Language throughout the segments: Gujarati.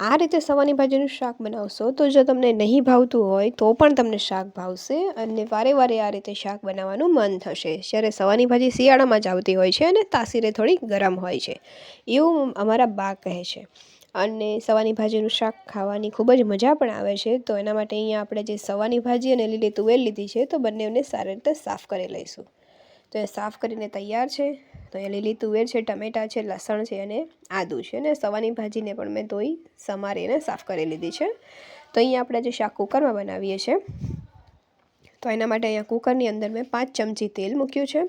આ રીતે સવાની ભાજીનું શાક બનાવશો, તો જો તમને નહીં ભાવતું હોય તો પણ તમને શાક ભાવશે અને વારે વારે આ રીતે શાક બનાવવાનું મન થશે. જ્યારે સવાની ભાજી શિયાળામાં જ આવતી હોય છે અને તાસીરે થોડી ગરમ હોય છે. એવું અમારા બા કહે છે. અને સવાની ભાજીનું શાક ખાવાની ખૂબ જ મજા પણ આવે છે. તો એના માટે અહીંયા આપણે જે સવાની ભાજી અને લીલી તુવેર લીધી છે, તો બંનેને સારી રીતે સાફ કરી લઈશું. તો એ સાફ કરીને તૈયાર છે. તો એ લીલી તુવેર છે, ટમેટાં છે, લસણ છે અને આદું છે અને સવાની ભાજીને પણ મેં ધોઈ સમારીને સાફ કરી લીધી છે. તો અહીંયા આપણે જે શાક કુકરમાં બનાવીએ છીએ, તો એના માટે અહીંયા કુકરની અંદર મેં પાંચ ચમચી તેલ મૂક્યું છે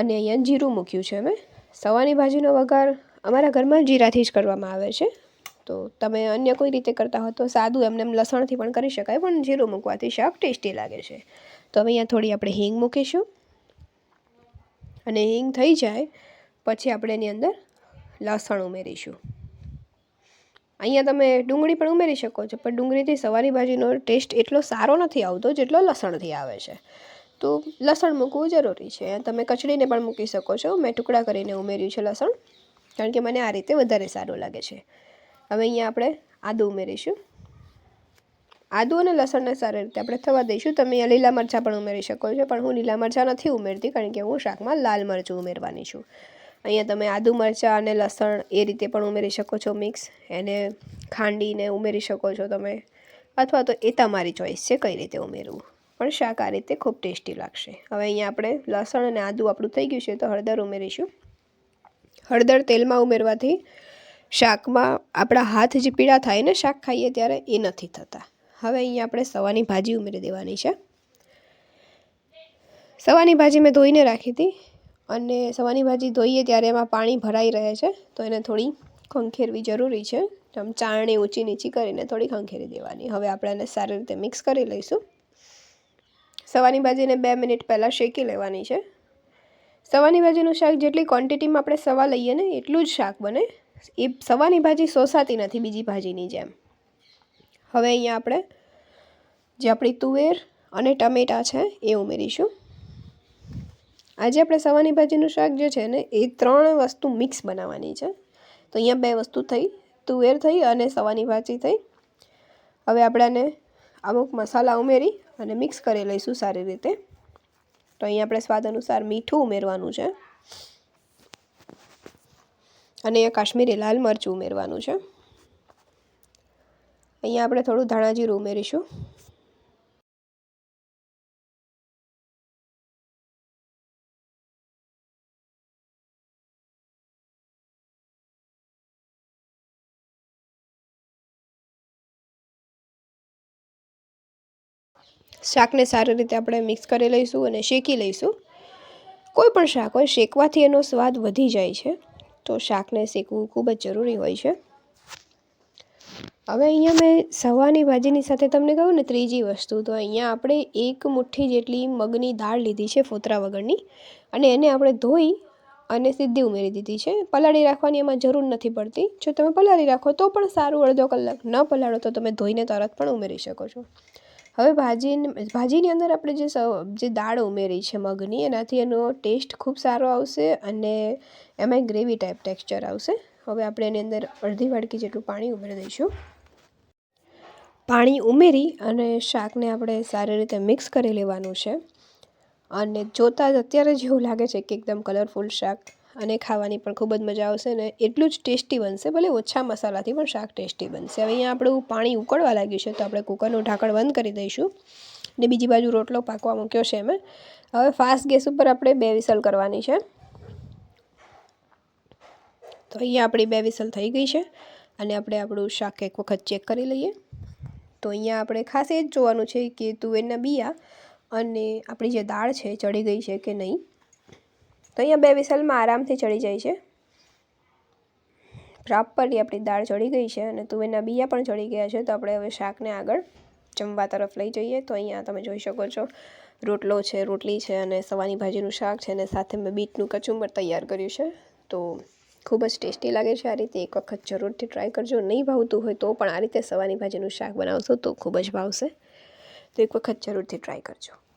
અને અહીંયા જીરું મૂક્યું છે મેં. સવાની ભાજીનો વઘાર અમારા ઘરમાં જીરાથી જ કરવામાં આવે છે. તો તમે અન્ય કોઈ રીતે કરતા હો તો સાદું એમને એમ લસણથી પણ કરી શકાય, પણ જીરું મૂકવાથી શાક ટેસ્ટી લાગે છે. તો હવે અહીંયા થોડી આપણે હિંગ મૂકીશું. અને હિંગ થઈ જાય, પછી આપણે એની અંદર લસણ ઉમેરીશું. અહીંયા તમે ડુંગળી પણ ઉમેરી શકો છો, પણ ડુંગળીથી સવારી ભાજીનો ટેસ્ટ એટલો સારો નથી આવતો જેટલો લસણથી આવે છે. તો લસણ મૂકવું જરૂરી છે. તમે કચડીને પણ મૂકી શકો છો. મેં ટુકડા કરીને ઉમેર્યું છે લસણ, કારણ કે મને આ રીતે વધારે સારું લાગે છે. હવે અહીંયા આપણે આદું ઉમેરીશું. આદુ અને લસણને સારી રીતે આપણે થવા દઈશું. તમે અહીંયા લીલા મરચાં પણ ઉમેરી શકો છો, પણ હું લીલા મરચાં નથી ઉમેરતી, કારણ કે હું શાકમાં લાલ મરચું ઉમેરવાની છું. અહીંયા તમે આદુ મરચાં અને લસણ એ રીતે પણ ઉમેરી શકો છો મિક્સ. એને ખાંડીને ઉમેરી શકો છો તમે, અથવા તો એ તમારી ચોઈસ છે કઈ રીતે ઉમેરવું. પણ શાક આ રીતે ખૂબ ટેસ્ટી લાગશે. હવે અહીંયા આપણે લસણ અને આદું આપણું થઈ ગયું છે, તો હળદર ઉમેરીશું. હળદર તેલમાં ઉમેરવાથી શાકમાં આપણા હાથ જે પીળા થાય ને શાક ખાઈએ ત્યારે એ નથી થતા. હવે અહીંયા આપણે સવાની ભાજી ઉમેરી દેવાની છે. સવાની ભાજી મેં ધોઈને રાખી હતી અને સવાની ભાજી ધોઈએ ત્યારે એમાં પાણી ભરાઈ રહે છે, તો એને થોડી ખંખેરવી જરૂરી છે. આમ ચારણી ઊંચી નીચી કરીને થોડી ખંખેરી દેવાની. હવે આપણે એને સારી રીતે મિક્સ કરી લઈશું. સવાની ભાજીને બે મિનિટ પહેલાં શેકી લેવાની છે. સવાની ભાજીનું શાક જેટલી ક્વોન્ટિટીમાં આપણે સવા લઈએ ને એટલું જ શાક બને. એ સવાની ભાજી સોસાતી નથી, બીજી ભાજીની જેમ. હવે અહીંયા આપણે જે આપણી તુવેર અને ટમેટાં છે એ ઉમેરીશું. આજે આપણે સવાની ભાજીનું શાક જે છે ને, એ ત્રણ વસ્તુ મિક્સ બનાવવાની છે. તો અહીંયા બે વસ્તુ થઈ, તુવેર થઈ અને સવાની ભાજી થઈ. હવે આપણે આને અમુક મસાલા ઉમેરી અને મિક્સ કરી લઈશું સારી રીતે. તો અહીંયા આપણે સ્વાદ અનુસાર મીઠું ઉમેરવાનું છે. અને કાશ્મીરી લાલ મરચું ઉમેરવાનું છે. અહીંયા આપણે થોડું ધાણા જીરું ઉમેરીશું. શાકને સારી રીતે આપણે મિક્સ કરી લઈશું અને શેકી લઈશું. કોઈ પણ શાક હોય, શેકવાથી એનો સ્વાદ વધી જાય છે. તો શાકને શેકવું ખૂબ જ જરૂરી હોય છે. હવે અહીંયા મેં સવાની ભાજીની સાથે તમને કહું ને, ત્રીજી વસ્તુ, તો અહીંયા આપણે એક મુઠ્ઠી જેટલી મગની દાળ લીધી છે ફોતરા વગરની અને એને આપણે ધોઈ અને સીધી ઉમેરી દીધી છે. પલાળી રાખવાની એમાં જરૂર નથી પડતી. જો તમે પલાળી રાખો તો પણ સારું, અડધો કલાક ન પલાળો તો તમે ધોઈને તરત પણ ઉમેરી શકો છો. હવે ભાજી, ભાજીની અંદર આપણે જે જે દાળ ઉમેરી છે મગની, એનાથી એનો ટેસ્ટ ખૂબ સારો આવશે અને એમાં ગ્રેવી ટાઈપ ટેક્સચર આવશે. હવે આપણે એની અંદર અડધી વાડકી જેટલું પાણી ઉમેરી દઈશું. પાણી ઉમેરી અને શાકને આપણે સારી રીતે મિક્સ કરી લેવાનું છે. અને જોતાં જ અત્યારે જ એવું લાગે છે કે એકદમ કલરફુલ શાક અને ખાવાની પણ ખૂબ જ મજા આવશે ને એટલું જ ટેસ્ટી બનશે, ભલે ઓછા મસાલાથી પણ શાક ટેસ્ટી બનશે. હવે અહીંયા આપણું પાણી ઉકળવા લાગ્યું છે તો આપણે કુકરનું ઢાંકણ બંધ કરી દઈશું ને બીજી બાજુ રોટલો પાકવા મૂક્યો છે એમાં. હવે ફાસ્ટ ગેસ ઉપર આપણે બે વિસલ કરવાની છે. તો અહીંયા આપણી બે વિસલ થઈ ગઈ છે અને આપણે આપણું શાક એક વખત ચેક કરી લઈએ. તો અહીંયા આપણે ખાસ એ જ જોવાનું છે કે તુવેરના બિયા અને આપણી જે દાળ છે ચડી ગઈ છે કે નહીં? તો અહીંયા બે વિસલમાં આરામથી ચડી જાય છે. પ્રોપરલી આપણી દાળ ચડી ગઈ છે અને તુવેરના બિયા પણ ચડી ગયા છે. તો આપણે હવે શાકને આગળ જમવા તરફ લઈ જઈએ. તો અહીંયા તમે જોઈ શકો છો, રોટલો છે, રોટલી છે અને સવાની ભાજીનું શાક છે અને સાથે મેં બીટનું કચુંબર તૈયાર કર્યું છે. તો ખૂબ જ ટેસ્ટી લાગે છે. આ રીતે એક વખત જરૂરથી ટ્રાય કરજો. નહીં ભાવતું હોય તો પણ આ રીતે સવાની ભાજીનું શાક બનાવશો તો ખૂબ જ ભાવશે. તો એક વખત જરૂરથી ટ્રાય કરજો.